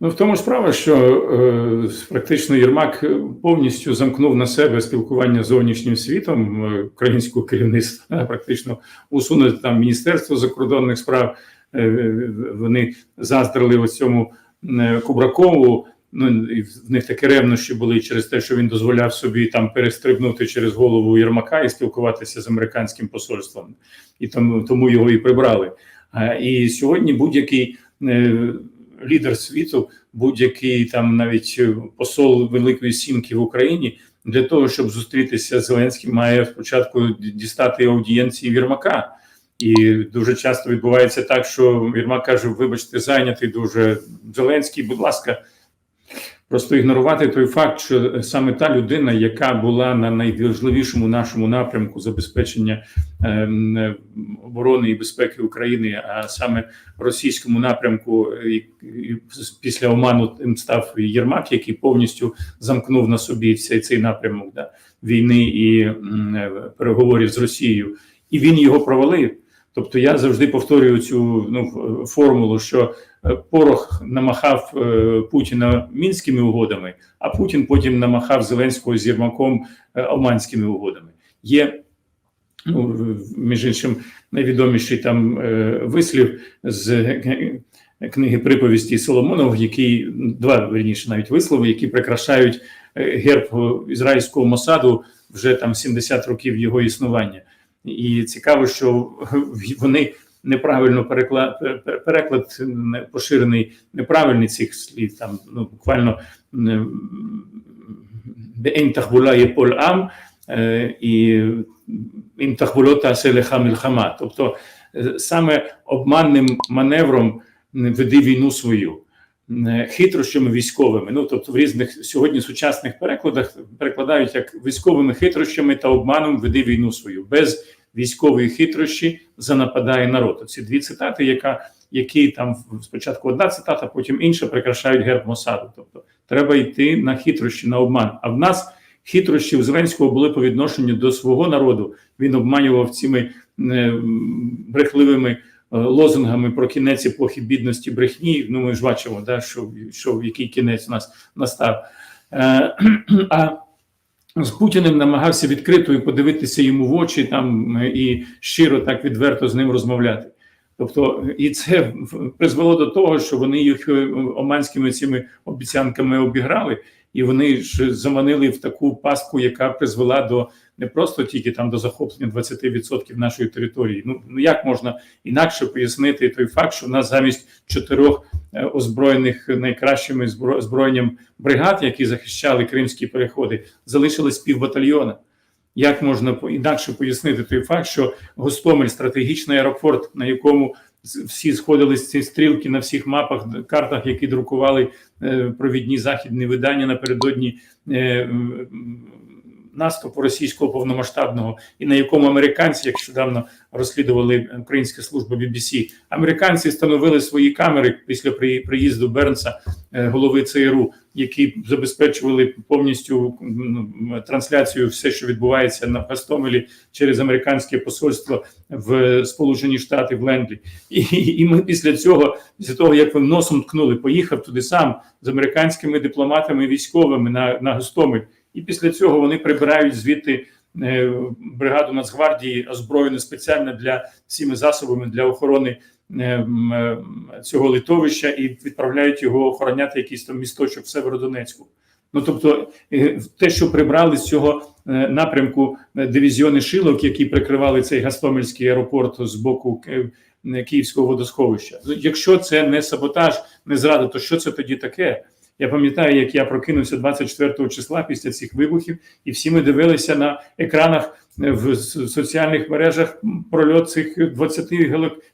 Ну, в тому ж справа, що е, практично Єрмак повністю замкнув на себе спілкування з зовнішнім світом е, українського керівництва, практично усунути там Міністерство закордонних справ. Е, вони заздрили ось цьому е, Кубракову. Ну і в них такі ревнощі були через те, що він дозволяв собі там перестрибнути через голову Єрмака і спілкуватися з американським посольством, і тому тому його і прибрали. А, І сьогодні будь-який е, лідер світу, будь-який там навіть посол Великої Сімки в Україні для того, щоб зустрітися з Зеленським, має спочатку дістати аудієнції Вірмака. І дуже часто відбувається так, що Вірмак каже: вибачте, зайнятий дуже Зеленський, будь ласка. Просто ігнорувати той факт, що саме та людина, яка була на найважливішому нашому напрямку забезпечення е, оборони і безпеки України, а саме російському напрямку, після оману тим став Єрмак, який повністю замкнув на собі цей цей напрямок да, війни і переговорів з Росією, і він його провалив. Тобто я завжди повторюю цю ну, формулу, що Порох намахав е, Путіна мінськими угодами, а Путін потім намахав Зеленського з Єрмаком е, оманськими угодами. Є ну, між іншим найвідоміший там е, вислів з книги приповісті Соломонов, який два верніше навіть вислови, які прикрашають герб ізраїльського Мосаду вже там 70 років його існування. І цікаво, що вони неправильно переклад переклад поширений неправильний цих слів. Там ну буквально «Бе'ен тахбула єполь ам» і «Ім тахбулота селеха мільхама». Тобто саме обманним маневром веди війну свою. Хитрощами військовими, ну тобто в різних сьогодні сучасних перекладах перекладають як військовими хитрощами та обманом веди війну свою без військової хитрощі занападає народ. Ці дві цитати, яка які там спочатку одна цитата, потім інша прикрашають герб Мосаду. Тобто треба йти на хитрощі, на обман. А в нас хитрощі в Зеленського були по відношенню до свого народу. Він обманював цими е, брехливими. Лозунгами про кінець епохи бідності брехні. Ну ми ж бачимо, да, що що який кінець у нас настав. Е, а з Путіним намагався відкрито і подивитися йому в очі там і щиро так відверто з ним розмовляти. Тобто, і це призвело до того, що вони їх оманськими цими обіцянками обіграли, і вони ж заманили в таку пастку, яка призвела до не просто тільки там до захоплення 20% нашої території. Ну ну як можна інакше пояснити той факт, що в нас замість чотирьох озброєних найкращими зброєнням бригад, які захищали кримські переходи, залишилось півбатальйона. Як можна інакше пояснити той факт, що Гостомель стратегічний аеропорт, на якому всі сходились ці стрілки на всіх мапах, картах, які друкували е, провідні західні видання напередодні е, наступу російського повномасштабного, і на якому американці, якщо давно розслідували українська служба BBC, американці встановили свої камери після приїзду Бернса, е, голови ЦРУ, які забезпечували повністю трансляцію, все, що відбувається на Гастомелі через американське посольство в Сполучені Штати в Лендлі. І, і ми після цього, після того як ви носом ткнули, поїхав туди сам з американськими дипломатами військовими на, на Гостомель. І після цього вони прибирають звідти е, бригаду Нацгвардії, озброєну спеціально для всіми засобами для охорони е, е, цього литовища і відправляють його охороняти якийсь там місточок в Северодонецьку. Ну тобто, те, що прибрали з цього напрямку дивізіони шилок, які прикривали цей Гастомельський аеропорт з боку Київського водосховища. Якщо це не саботаж, не зрада, то що це тоді таке? Я пам'ятаю, як я прокинувся 24 числа після цих вибухів, і всі ми дивилися на екранах е, в соціальних мережах прольот цих 20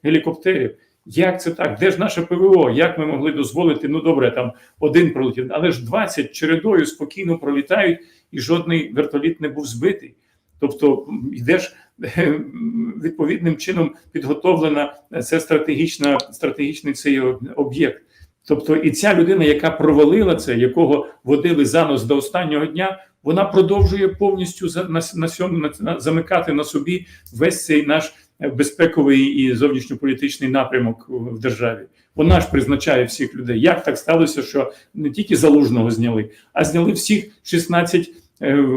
гелікоптерів. Як це так? Де ж наше ПВО? Як ми могли дозволити? Ну добре, там один пролетів, але ж 20 чередою спокійно пролітають і жодний вертоліт не був збитий. Тобто йдеш е, відповідним чином підготовлена е, це стратегічна, стратегічний цей об'єкт. Тобто, і ця людина, яка провалила це, якого водили за нос до останнього дня, вона продовжує повністю за на, на на, на- замикати на собі весь цей наш е, безпековий і зовнішньополітичний напрямок в державі. Вона ж призначає всіх людей. Як так сталося, що не тільки залужного зняли, а зняли всіх 16 е,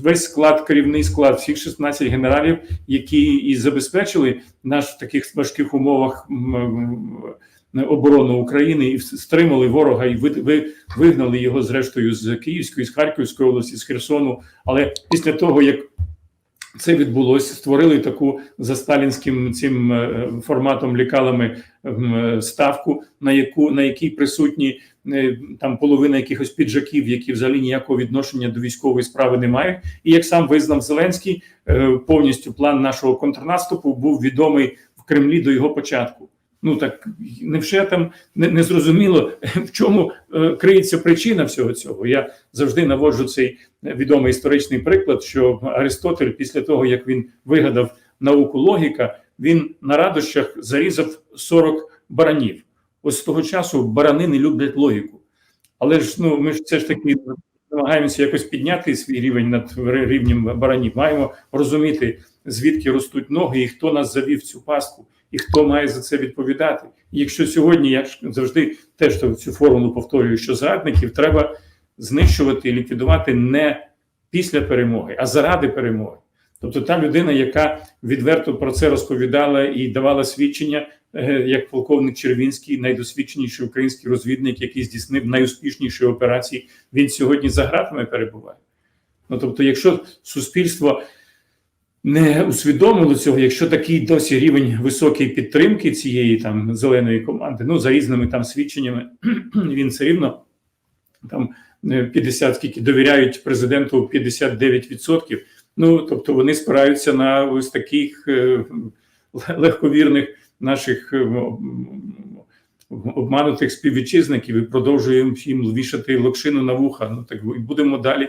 весь склад, керівний склад, всіх 16 генералів, які і забезпечили наш в таких важких умовах оборону України і стримали ворога і ви- ви- вигнали його зрештою з Київської, з Харківської області, з Херсону. Але після того, як це відбулося, створили таку за сталінським цим е, форматом лікалами ставку, на яку на якій присутні е, там половина якихось піджаків, які взагалі ніякого відношення до військової справи не мають. І як сам визнав Зеленський, е, повністю план нашого контрнаступу був відомий в Кремлі до його початку. Ну так невже там не, не зрозуміло, в чому е, криється причина всього цього? Я завжди наводжу цей відомий історичний приклад, що Аристотель, після того як він вигадав науку логіка, він на радощах зарізав 40 баранів. Ось з того часу барани не люблять логіку. Але ж ну ми ж це ж таки намагаємося якось підняти свій рівень над рівнем баранів. Маємо розуміти, звідки ростуть ноги і хто нас завів цю пастку, і хто має за це відповідати. І якщо сьогодні я ж завжди теж цю формулу повторюю, що зрадників треба знищувати і ліквідувати не після перемоги, а заради перемоги. Тобто та людина, яка відверто про це розповідала і давала свідчення, е, як полковник Червінський, найдосвідченіший український розвідник, який здійснив найуспішніші операції, він сьогодні за гратами перебуває. Ну тобто, якщо суспільство не усвідомило цього, якщо такий досі рівень високої підтримки цієї там зеленої команди, ну за різними там свідченнями, він все рівно там е, 50, скільки довіряють президенту 59%. Ну тобто вони спираються на ось таких е, легковірних наших е, обманутих співвітчизників і продовжуємо їм вішати локшину на вуха. Ну так будемо далі